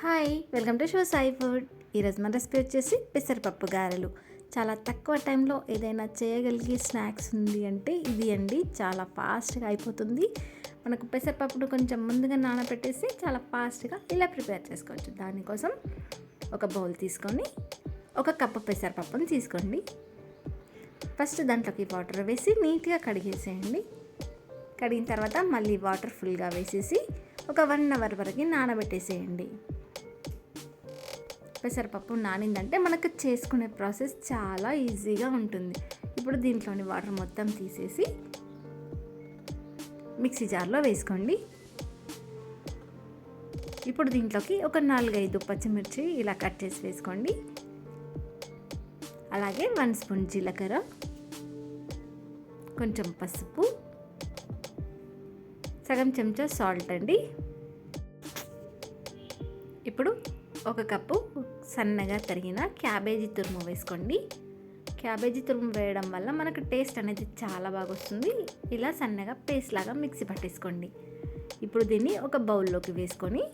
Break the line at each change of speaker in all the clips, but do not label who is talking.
Hi welcome to show Sai food. ఈరోజు మన recipe వచ్చేసి పెసరపప్పు గారెలు. చాలా తక్కువ టైంలో ఏదైనా చేయగలిగే స్నాక్స్ ఉంది అంటే ఇది అండి. చాలా ఫాస్ట్గా అయిపోతుంది. మనకు పెసరపప్పును కొంచెం ముందుగా నానబెట్టేసి చాలా ఫాస్ట్గా ఇలా ప్రిపేర్ చేసుకోవచ్చు. దానికోసం ఒక బౌల్ తీసుకొని ఒక కప్పు పెసరపప్పును తీసుకోండి. ఫస్ట్ దాంట్లోకి వాటర్ వేసి నీట్గా కడిగేసేయండి. కడిగిన తర్వాత మళ్ళీ వాటర్ ఫుల్గా వేసేసి ఒక వన్ అవర్ వరకు నానబెట్టేసేయండి. పెసరపప్పు నానిందంటే మనకు చేసుకునే ప్రాసెస్ చాలా ఈజీగా ఉంటుంది. ఇప్పుడు దీంట్లోని వాటర్ మొత్తం తీసేసి మిక్సీ జార్లో వేసుకోండి. ఇప్పుడు దీంట్లోకి ఒక నాలుగైదు పచ్చిమిర్చి ఇలా కట్ చేసి వేసుకోండి. అలాగే వన్ స్పూన్ జీలకర్ర కొంచెం పసుపు సగం చెంచా సాల్ట్ అండి. ఇప్పుడు ఒక కప్పు సన్నగా తరిగిన క్యాబేజీ తురుము వేసుకోండి. క్యాబేజీ తురుము వేయడం వల్ల మనకు టేస్ట్ అనేది చాలా బాగా వస్తుంది. ఇలా సన్నగా పేస్ట్ లాగా మిక్సీ పట్టేసుకోండి. ఇప్పుడు దీన్ని ఒక బౌల్లోకి వేసుకొని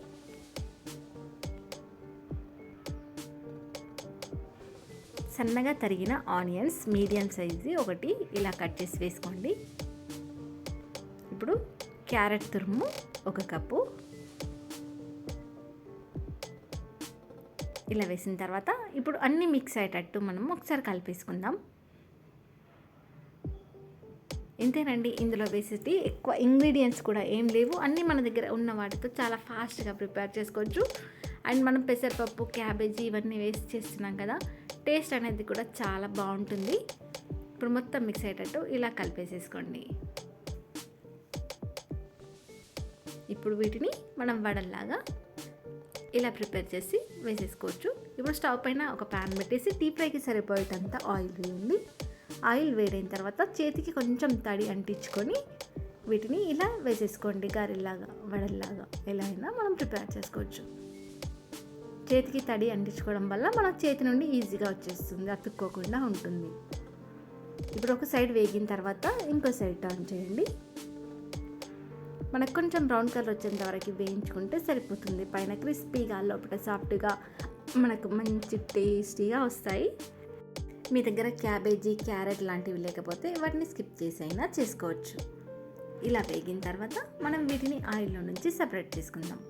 సన్నగా తరిగిన ఆనియన్స్ మీడియం సైజు ఒకటి ఇలా కట్ చేసి వేసుకోండి. ఇప్పుడు క్యారెట్ తురుము ఒక కప్పు ఇలా వేసిన తర్వాత ఇప్పుడు అన్నీ మిక్స్ అయ్యేటట్టు మనం ఒకసారి కలిపేసుకుందాం. ఇంతేనండి ఇందులో వేసేటి ఎక్కువ ఇంగ్రీడియంట్స్ కూడా ఏం లేవు. అన్నీ మన దగ్గర ఉన్న వాటితో చాలా ఫాస్ట్గా ప్రిపేర్ చేసుకోవచ్చు. అండ్ మనం పెసరపప్పు క్యాబేజీ ఇవన్నీ వేసి చేస్తున్నాం కదా టేస్ట్ అనేది కూడా చాలా బాగుంటుంది. ఇప్పుడు మొత్తం మిక్స్ అయ్యేటట్టు ఇలా కలిపేసేసుకోండి. ఇప్పుడు వీటిని మనం వడల్లాగా ఇలా ప్రిపేర్ చేసి వేసేసుకోవచ్చు. ఇప్పుడు స్టవ్ పైన ఒక ప్యాన్ పెట్టేసి టీ ఫ్రైకి సరిపోయేటంత ఆయిల్ వేయండి. ఆయిల్ వేడైన తర్వాత చేతికి కొంచెం తడి అంటించుకొని వీటిని ఇలా వేసేసుకోండి. గారెల్లాగా వడల్లాగా ఎలా అయినా మనం ప్రిపేర్ చేసుకోవచ్చు. చేతికి తడి అంటించుకోవడం వల్ల మన చేతి నుండి ఈజీగా వచ్చేస్తుంది అతుక్కోకుండా ఉంటుంది. ఇప్పుడు ఒక సైడ్ వేగిన తర్వాత ఇంకో సైడ్ టర్న్ చేయండి. మనకు కొంచెం బ్రౌన్ కలర్ వచ్చేంత వరకు వేయించుకుంటే సరిపోతుంది. పైన క్రిస్పీగా లోపల సాఫ్ట్గా మనకు మంచి టేస్టీగా వస్తాయి. మీ దగ్గర క్యాబేజీ క్యారెట్ లాంటివి లేకపోతే వాటిని స్కిప్ చేసైనా చేసుకోవచ్చు. ఇలా వేగిన తర్వాత మనం వీటిని ఆయిల్లో నుంచి సపరేట్ చేసుకుందాం.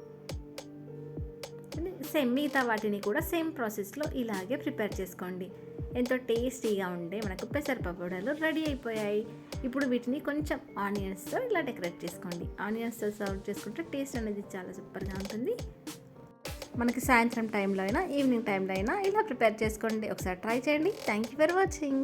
సేమ్ మిగతా వాటిని కూడా సేమ్ ప్రాసెస్లో ఇలాగే ప్రిపేర్ చేసుకోండి. ఎంతో టేస్టీగా ఉండే మనకు పెసరపప్పుడలు రెడీ అయిపోయాయి. ఇప్పుడు వీటిని కొంచెం ఆనియన్స్తో ఇలా డెకరేట్ చేసుకోండి. ఆనియన్స్తో సర్వ్ చేసుకుంటే టేస్ట్ అనేది చాలా సూపర్గా ఉంటుంది. మనకి సాయంత్రం టైంలో అయినా ఈవినింగ్ టైంలో అయినా ఇలా ప్రిపేర్ చేసుకోండి. ఒకసారి ట్రై చేయండి. Thank you for watching